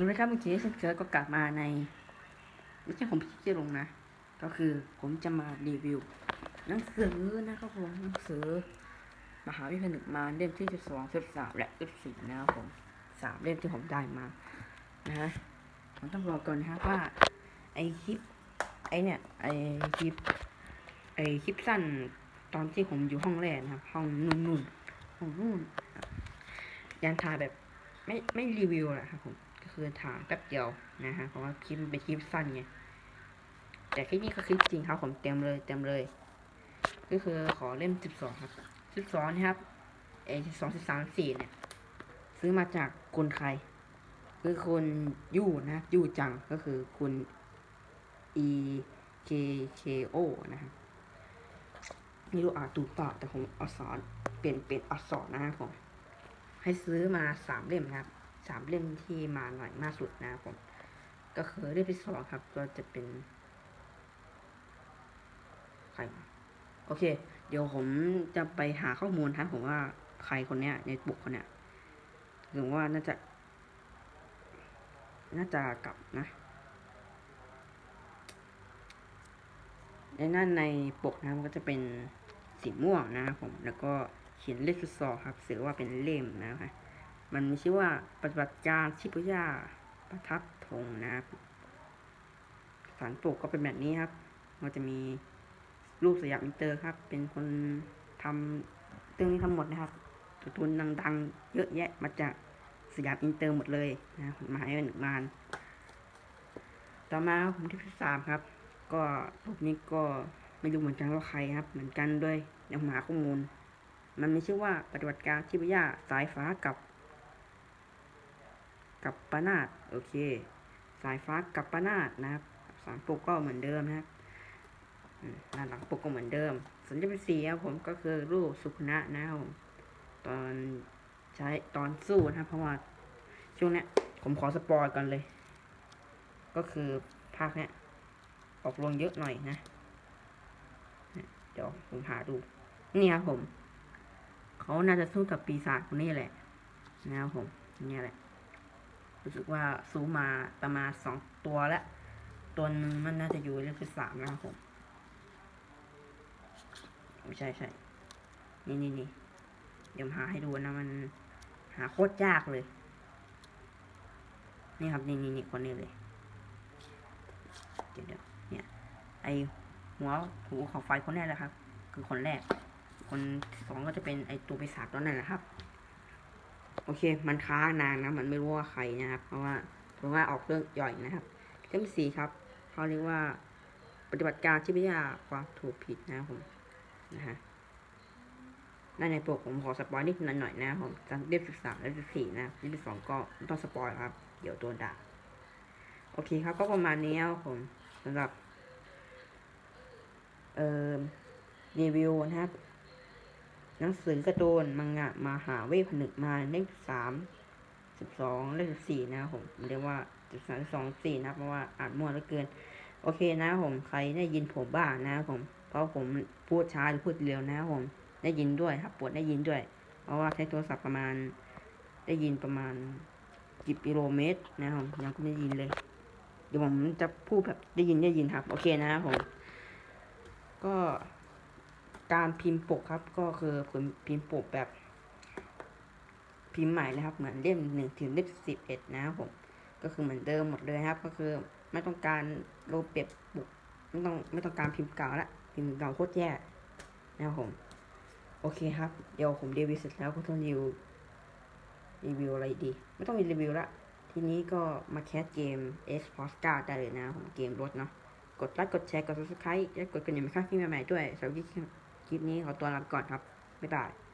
สวัสดีครับเมื่อกี้เช่นเคยก็กลับมาในไม่ใช่ผมที่ลงนะ ก็คือผมจะมารีวิวหนังสือนะครับผมหนังสือ มหาวิทยาลัยมาเล่มที่สิบสองสิบสามและสิบสี่นะครับผมสามเล่มที่ผมได้มานะฮะผมต้องบอกก่อนนะครับว่า ไอคลิป ไอเนี่ยไอคลิป ไอคลิปสั้นตอนที่ผมอยู่ห้องแรกนะครับ ห้องนุ่นนุ่นๆห้องนุ่นยันทาแบบไม่ไม่รีวิวแหละครับผม ก็คือถ่ายแป๊บเดียวนะฮะเพราะว่าคลิปเป็นคลิปสั้นไงแต่คลิปนี้ก็คลิปจริงครับผมเต็มเลยเต็มเลย ก็คือขอเล่มสิบสองครับสิบสองนี่ครับเอสิบสองสิบสามสี่เนี่ย ซื้อมาจากคุณใครคือคุณยู่นะยู่จังก็คือคุณ e k k o นะครับไม่รู้อ่านถูกเปล่าแต่ผมอักษรเปลี่ยนเป็นอักษรนะครับผมให้ซื้อมาสามเล่มนะครับ สามเล่มที่มาหน่อยมากสุดนะผม ก็คือเล่มที่สองครับ ก็จะเป็นใครโอเค เดี๋ยวผมจะไปหาข้อมูลครับผมว่าใครคนเนี้ย ในบุกคนเนี้ยถึงว่าน่าจะ น่าจะกลับนะในนั้นในปกนะมันก็จะเป็นสีม่วงนะครับผม แล้วก็เขียนเลขสองครับสือว่าเป็นเล่มนะครับ มันมีชื่อว่าปฏิบัติการชิบุย่าประทับธงนะครับสารปกก็เป็นแบบนี้ครับมันจะมีรูปสยามอินเตอร์ครับ เป็นคนทำเรื่องนี้ทั้งหมดนะครับตัวทุนดังๆ เยอะแยะมาจากสยามอินเตอร์หมดเลยนะครับมาให้หนึ่งงาน ต่อมาผมที่ที่สามครับ ก็รูปนี้ก็ไม่รู้เหมือนกันว่าใครครับ เหมือนกันด้วยเดี๋ยวหาข้อมูล มันมีชื่อว่าปฏิบัติการชิบุย่าสายฟ้ากับ กับปานาดโอเค สายฟ้ากับปานาดนะครับสามปกก็เหมือนเดิมนะครับด้านหลังปกก็เหมือนเดิมสัญญาเป็นสีครับผมก็คือรูปสุขุนะนะครับผมตอนใช้ตอนสู้นะครับ เพราะว่าช่วงเนี้ย ผมขอสปอยกันเลย ก็คือภาคเนี้ย ออกลงเยอะหน่อยนะเดี๋ยวผมหาดู นี่ครับผม เขาน่าจะสู้กับปีศาจคนนี้แหละนะครับผมเนี่ยแหละ รู้สึกว่าซูมาประมาณสองตัวแล้วตัวหนึ่งมันน่าจะอยู่เรื่องที่สามนะครับผมไม่ใช่ใช่นี่นี่นี่เดี๋ยวหาให้ดูนะมันหาโคตรยากเลย นี่ครับนี่นี่นี่คนนี้เลยเดี๋ยวเดี๋ยวเนี่ยไอหัวหูของไฟคนแรกแหละครับ คือคนแรก คนสองก็จะเป็นไอตัวปีศาจตัวนั้นแหละครับ โอเค มันค้างานนะ มันไม่รู้ว่าใครนะครับ เพราะว่าเพราะว่าออกเรื่องย่อยนะครับเล่มสี่ครับเขาเรียกว่าปฏิบัติการที่ไม่ยากความถูกผิดนะครับผมนะฮะนั่นในปกผมขอสปอยนิดหน่อยนะครับผมจากเล่มสิบสามและสิบสี่นะเล่มสิบสองก็ไม่ต้องสปอยครับ เดี๋ยวโดนด่าโอเคครับ ก็ประมาณนี้ครับผมสำหรับ เอ่อรีวิวนะครับ หนังสือการ์ตูนมังงะมาหาเวผนึกมาเลขสามสิบสองเลขสี่นะครับผมเรียกว่าสิบสามสองสี่นะเพราะว่าอ่านมั่วเหลือเกิน โอเคนะผมใครได้ยินผมบ้างนะครับผม เพราะผมพูดช้าหรือพูดเร็วนะครับผมได้ยินด้วยครับปวดได้ยินด้วย เพราะว่าใช้โทรศัพท์ประมาณ ได้ยินประมาณสิบกิโลเมตรนะครับผมยังไม่ได้ยินเลย เดี๋ยวผมจะพูดแบบได้ยินได้ยินครับ โอเคนะครับผม ก็ การพิมพ์ปกครับ ก็คือผมพิมพ์ปกแบบ พิมพ์ใหม่เลยครับ เหมือนเล่มหนึ่งถึงเล่มสิบเอ็ดนะครับผม ก็คือเหมือนเดิมหมดเลยครับ ก็คือไม่ต้องการโลเปรียบปกไม่ต้องไม่ต้องการพิมพ์เก่าละพิมพ์เก่าโคตรแย่นะครับผม โอเคครับ เดี๋ยวผมรีวิวเสร็จแล้วก็ต้องรีวิวรีวิวอะไรดี ไม่ต้องมีรีวิวละทีนี้ก็มาแคสเกม X p o s t a ได้เลยนะครับผมเกมรถเนาะกดไลค์กดแชร์กด subscribe และกดกระดิ่งเป็นข้างที่ใหม่ๆด้วยสำหรับ คลิปนี้ขอตัวลาไปก่อนครับ บ๊ายบาย